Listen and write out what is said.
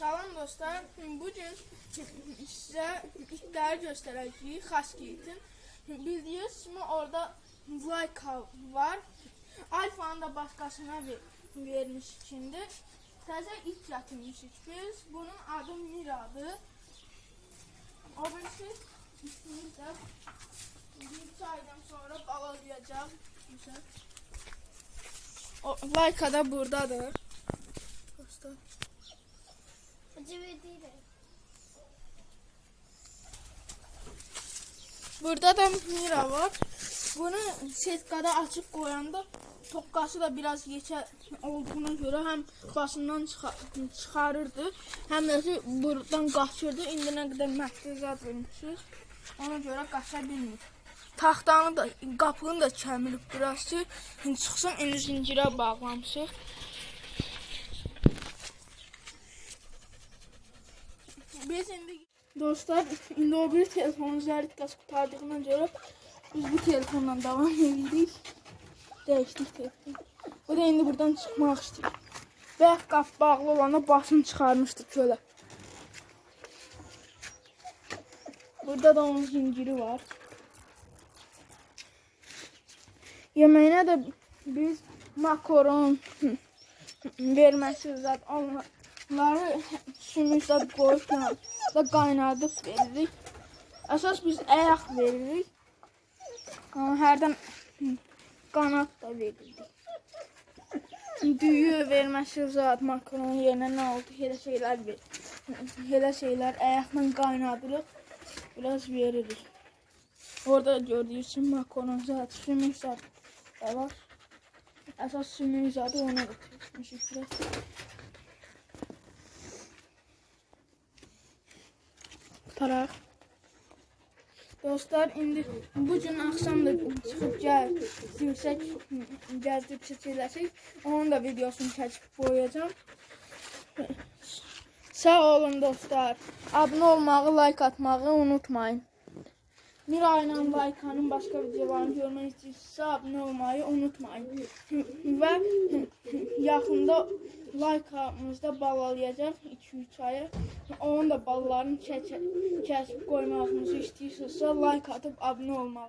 Salam dostlar. Bugün sizə itləri göstərəcəyik Xaskeytin. Bildiyiniz kimi orada Layka var. Alfanın da başqasına ver, vermiş içində. Təzə it gətirmişik biz. Bunun adı Miradır. O birisi ismini də bir aydan sonra balalayacaq. O, Layka da buradadır. Dostlar. Burada da Mira var. Bunu setkada açıp koyanda tokkası da biraz geçer olduğuna göre hem başından çıxa çıxarırdı, hem ki, buradan qaçırdı. İndi nə qədər məhdəzat vermişiz. Ona görə qaça bilmir. Taxtanı da, qapını da kəmirib biraz ki, çıxsın, indi zincirə bağlamışıq. Biz indi dostlar indi o bir telefonun zərritkası qutardığına görə biz bu telefonla davam edirik. Dəyişdik telefon. O da indi buradan çıxmaq istəyir. Və qapı bağlı olanda başını çıxarmışdı çölə. Burada da onun zinciri var. Yeməyinə də biz makaron verməsiz zat onları sümükdə qoyub da da qaynadıb veririk. Əsas biz ayaq veririk. Hərdən qanat da veririk. Düyü verməsiz zat makaron yerinə nə oldu? Elə şeylər ver. Elə şeylər ayaqla qaynadırıq. Biraz veririk. Orada gördüyünüz kimi makaron zat, sümük zat var. Əsas sümük zatı ona götürmüşük biraz. Taraq. Dostlar, indi bu gün axşam da çıxıb gəl, yüksək gəzdirib çəkiləcək. Onun da videosunu çəkib qoyacağam. Sağ olun dostlar. Abunə olmağı, like atmağı unutmayın. Mira ilə Laykanın başqa videolarını görmək istəyirsinizsə abunə olmayı unutmayın. Və yaxında Laykamızda balalayacaq 2-3 aya. Onun da ballarını kəsib qoymağınızı istəyirsinizsə like atıb abunə olmağı